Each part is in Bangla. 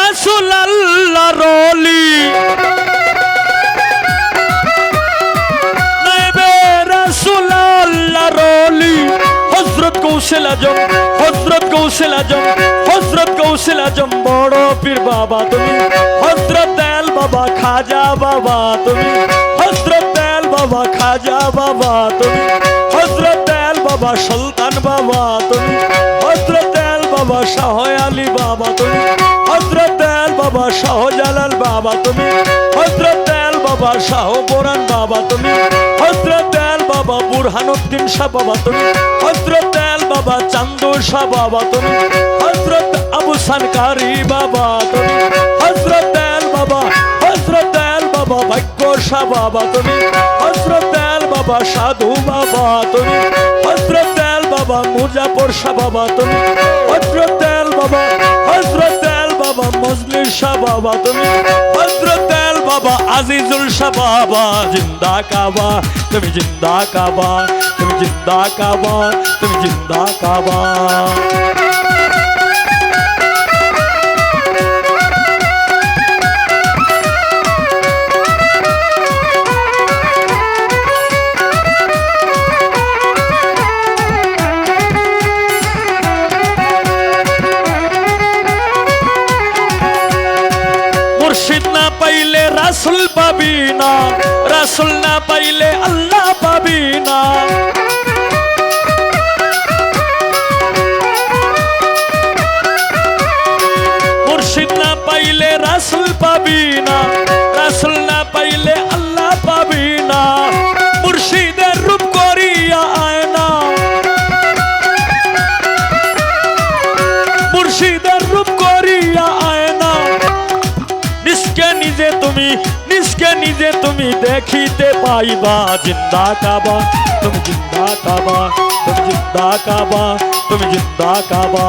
রাসুল আল্লাহ রলি রাসুল রলি হজরত কৌশল আজম হজরত কৌশল আজম হজরত কৌশল আজম, বড় পীর বাবা তুমি। হজরত দয়াল বাবা, খাজা বাবা তুমি। হজরত দয়াল বাবা, খাজা বাবা তুমি। হজরত দয়াল বাবা, সুলতান বাবা তুমি। হজরত দয়াল বাবা, শাহ আলী বাবা তুমি। বাবা শাহজালাল বাবা তুমি। হজরত দয়াল বাবা শাহ বোরান বাবা তুমি। হজরত দয়াল বাবা বুরহানুদ্দিন শাহ বাবা তুমি। হজরত দয়াল বাবা চান্দুর শাহ বাবা তুমি। হজরত আবু সানকারি বাবা তুমি। হজরত দয়াল বাবা হজরত দয়াল বাবা ভাগ্য শাহ বাবা তুমি। হজরত দয়াল বাবা সাধু বাবা তুমি। হজরত দয়াল বাবা মুজাফর শাহ বাবা তুমি। হজরত দয়াল বাবা হজরত দয়াল বাবা মজলির শাহ বাবা তুমি হজরতেল বাবা, আজিজুল শাহ জিন্দা কাবা, তুমি জিন্দা কাবা, তুমি জিন্দা কাবা, তুমি জিন্দা কাবা। রাসুল পাবি না রসুল না পাইলে আল্লাহ পাবি না। মুর্শিদ না পাইলে রসুল পাবি দেখিতে পাইবা জিন্দা কাবা। তুমি জিন্দা কাবা তুমি জিন্দা কাবা তুমি জিন্দা কাবা।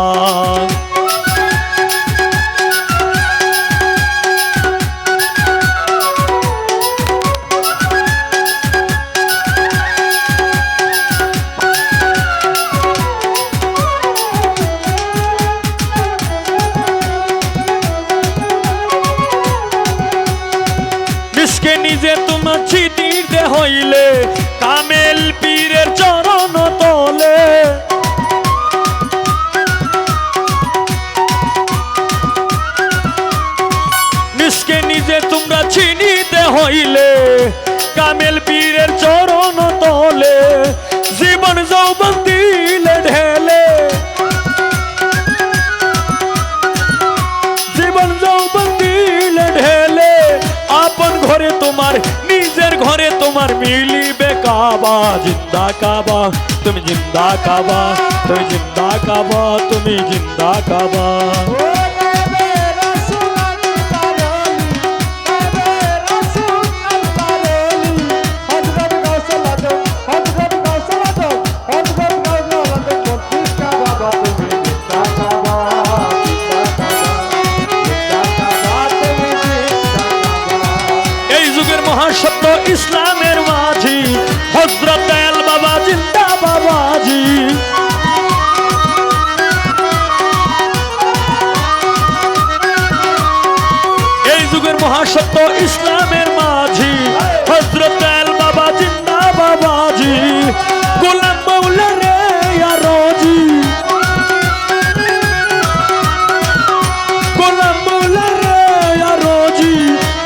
চিনিতে হইলে, কামেল পীরের চরণ তলে, জীবন যৌবন দিলে ঢেলে। জীবন যৌবন দিলে ঢেলে, আপন ঘরে তোমার, নিজের ঘরে তোমার মিলিবে কাবা, জিন্দা কাবা, তুমি জিন্দা কাবা, তুমি জিন্দা কাবা, তুমি জিন্দা কাবা। মহাসত্য ইসলামের মাঝি। হজরত দয়াল বাবা জিন্দা বাবাজি। গোলাম মৌলা রে রোজি গোলাম মৌলা রে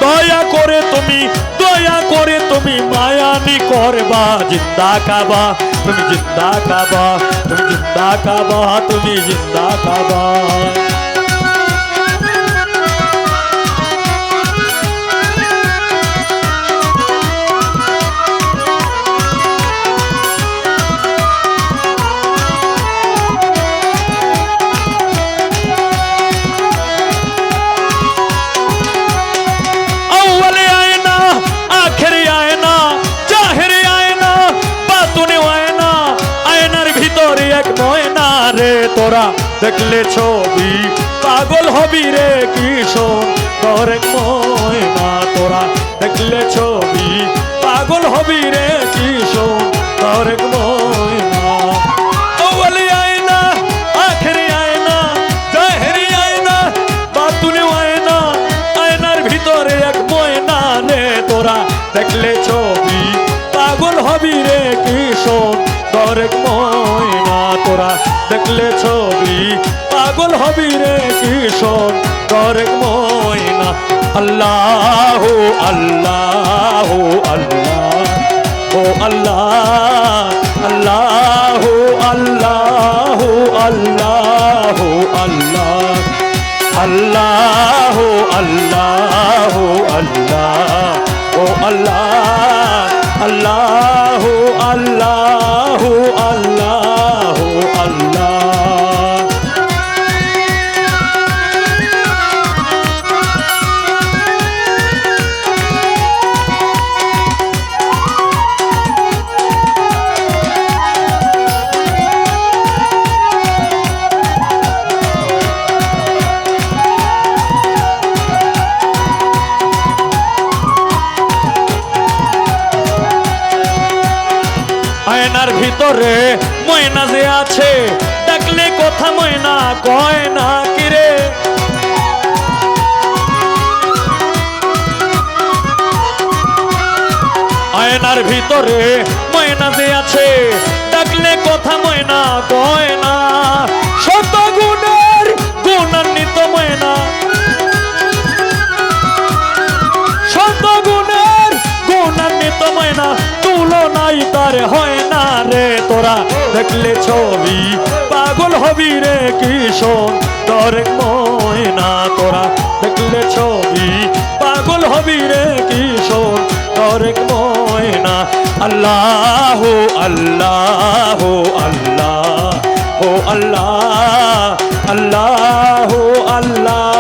দয়া করে তুমি, দয়া করে তুমি মায়ানি করবা। জিন্দা কাবা, তুমি জিন্দা কাবা, তুমি জিন্দা কাবা, তুমি জিন্দা কাবা। তোর এক ময়না রে, তোরা দেখলে ছবি। পাগল হবি রে কিশোর, তোর এক ময়না, তোরা দেখলে ছবি। পাগল হবি রে কিশোর, তোর এক ময়না। আয়না এক ময়না দেখলে ছবি। পাগল হবি রে কিশোর এক ময়না, তোরা দেখলে ছবি। পাগল হবি রে কিশোর করে ময়না। আল্লাহ আল্লাহ আল্লাহ। ও আল্লাহ আল্লাহ আল্লাহ আল্লাহ আল্লাহ। আল্লাহ আল্লাহ আল্লাহ। ও আল্লাহ আল্লাহ আল্লাহ। আয়নার ভিতরে, ময়না যে আছে, ডাকলে কথা ময়না কয় না কিরে? আয়নার ভিতরে, ময়না যে আছে, ডাকলে কথা ময়না কয় না। শত গুণের গুণান্বিত ময়না। শত গুণের গুণান্বিত ময়না, তুলনাই তার হয় না। রে তোরা দেখলে ছবি, পাগল হবি রে কিশোর তোর ময়না তোরা দেখলে ছবি, পাগল হবি রে কিশোর তোর ময়না। আল্লাহ আল্লাহ আল্লাহ, ও আল্লাহ আল্লাহ আল্লাহ।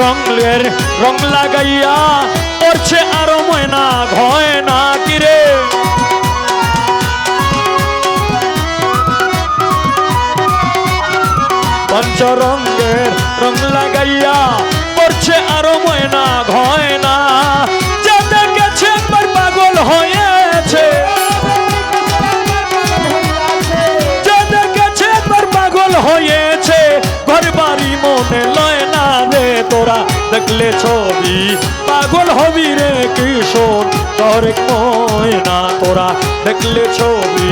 পঞ্চরঙের রং লাগাইয়া পড়ছে আরও ময়না ঘয় না কিরে। পঞ্চরঙ্গের রং দেখলে ছবি পাগল হবি রে কিশোর তোর ময়না তোরা দেখলে ছবি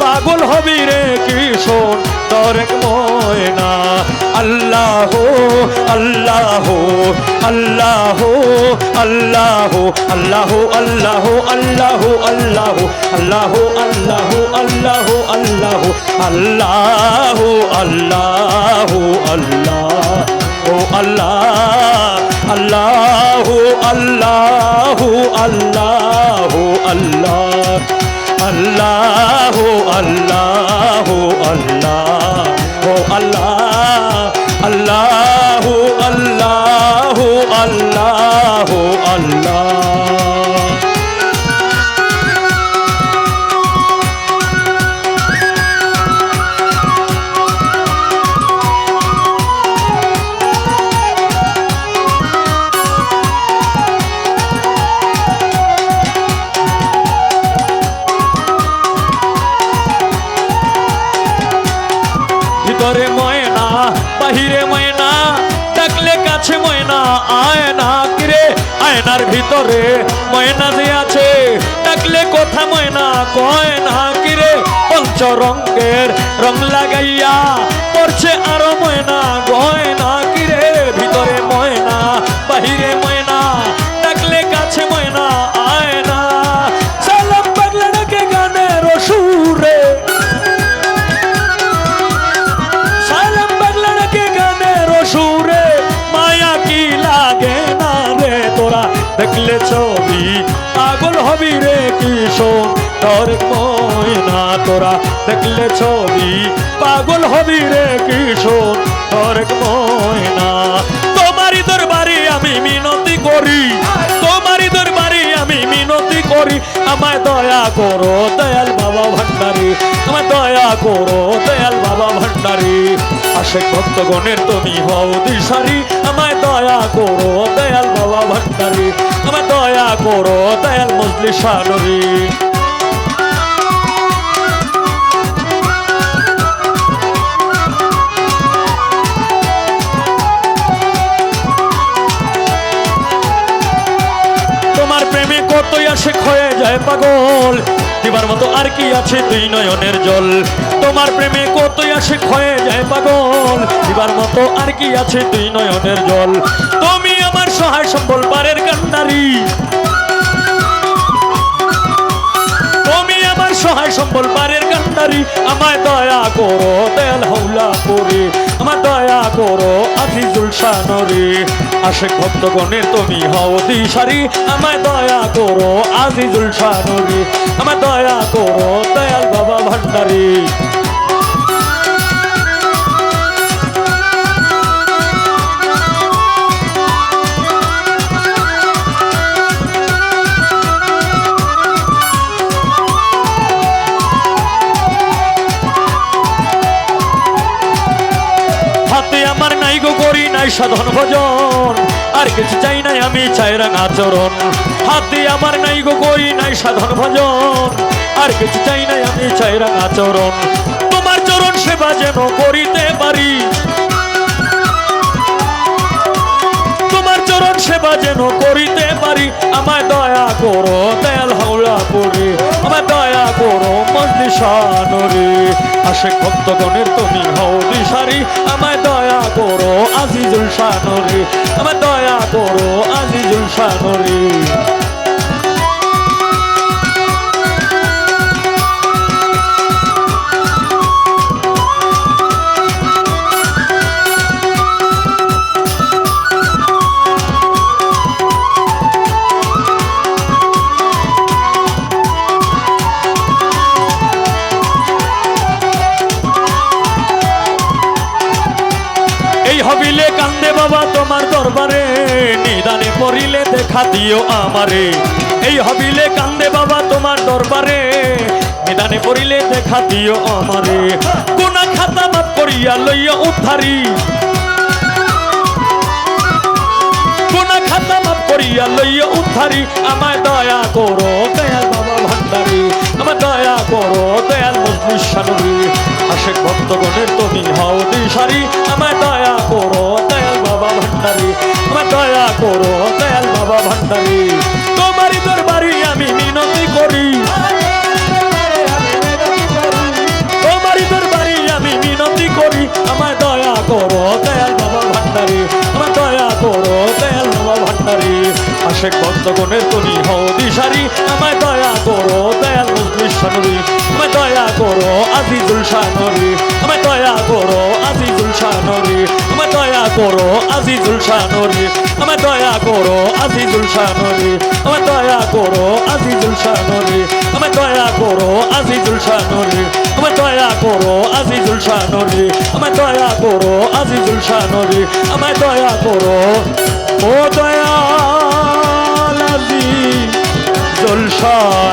পাগল হবি রে কিশোর তোর ময়না আল্লাহ আল্লাহ আল্লাহ আল্লাহ আল্লাহ আল্লাহ আল্লাহ আল্লাহ আল্লাহ আল্লাহ আল্লাহ আল্লাহ আল্লাহ আল্লাহ আল্লাহ ও আল্লাহ আল্লাহ আল্লাহ আল্লাহ আল্লাহ আল্লাহ আল্লাহ আল্লাহ। ভিতরে ময়না, বাহিরে ময়না, ডাকলে কাছে ময়না আয় না কিরে, আয়নার ভিতরে ময়না যে আছে, ডাকলে কথা ময়না, কয় না কিরে, পঞ্চরঙ্গের রং লাগাইয়া পড়ছে আরও ময়না গয় না কিরে, ভিতরে ময়না, বাহিরে ময়না দেখলে ছবি পাগল হবি রে কিশোর তোর? তোরা দেখলে ছবি, পাগল হবি রে কিশোর হরেক ময়না তোমারই দরবারে আমি মিনতি করি। তোমারই দরবারে আমি মিনতি করি। আমায় দয়া করো দয়াল বাবা ভান্ডারী। আমায় দয়া করো দয়াল বাবা ভান্ডারী। আশেক ভক্তগণের তুমি হও দিশারি। আমায় দয়া করো দয়াল বাবা ভান্ডারী। আমায় দয়া করো দয়াল মজলি সানরী প্রেমে কতই আসে ক্ষয়ে যায় পাগল? দিবার মতো আর কি আছে দুই নয়নের জল? তোমার প্রেমে কতই আসে ক্ষয়ে যায় পাগল? দিবার মতো আর কি আছে দুই নয়নের জল? তুমি আমার সহায় সম্বল পারের কান্ডারি। সহায় সম্বল পারের কান্তারি আমায় দয়া করো তেল হৌলা করে। আমার দয়া করো, আজিজুল শানরে। আশেক ভক্তগণের তুমি হও দিশারি। আমায় দয়া করো, আজিজুল শানরে। আমার দয়া করো, দয়াল বাবা ভান্ডারী। নাই সাধন ভজন। আর কিছু চাই নাই আমি, চাই রাঙা চরণ। হাতে আমার নাই গো, করি নাই সাধন ভজন। আর কিছু চাই নাই আমি, চাই রাঙা চরণ। তোমার চরণ সেবা যেন করিতে পারি। তোমার চরণ সেবা যেন করিতে পারি। আমায় দয়া করো তেল হাওলা করে। আমায় দয়া করো মজলি শানরে আশেক ভক্তগণের তুমি হও দিশারি। আমায় আজিজুল শানরে আমার দয়া করো হবিলে কান্দে বাবা তোমার দরবারে, নিদানে পড়িলে দেখা দিও আমারে। এই হবিলে কান্দে বাবা তোমার দরবারে, নিদানে পড়িলে দেখা দিও আমারে। কোনা খাতা মাপ করিয়া লইয়া উদ্ধারি। কোনা খাতা মাপ করিয়া লইয়া উদ্ধারি। আমায় দয়া করো দয়াল বাবা ভান্ডারি। আমার দয়া করো দয়াল আশেক ভক্তগণের তুমি হও দিশারি আমায় দয়া করো দয়াল মুসলিম সানরি আমায় দয়া করো আজিজুল শানরি আমায় দয়া করো আজিজুল শানরি আমায় দয়া করো আজিজুল শানরি আমায় দয়া করো আজিজুল শানরি আমায় দয়া করো আজিজুল শানরি আমায় দয়া করো আজিজুল শানরি আমায় দয়া করো আজিজুল শানরি আমায় দয়া করো আজিজুল শানরি আমায় দয়া করো ও দয়া Oh.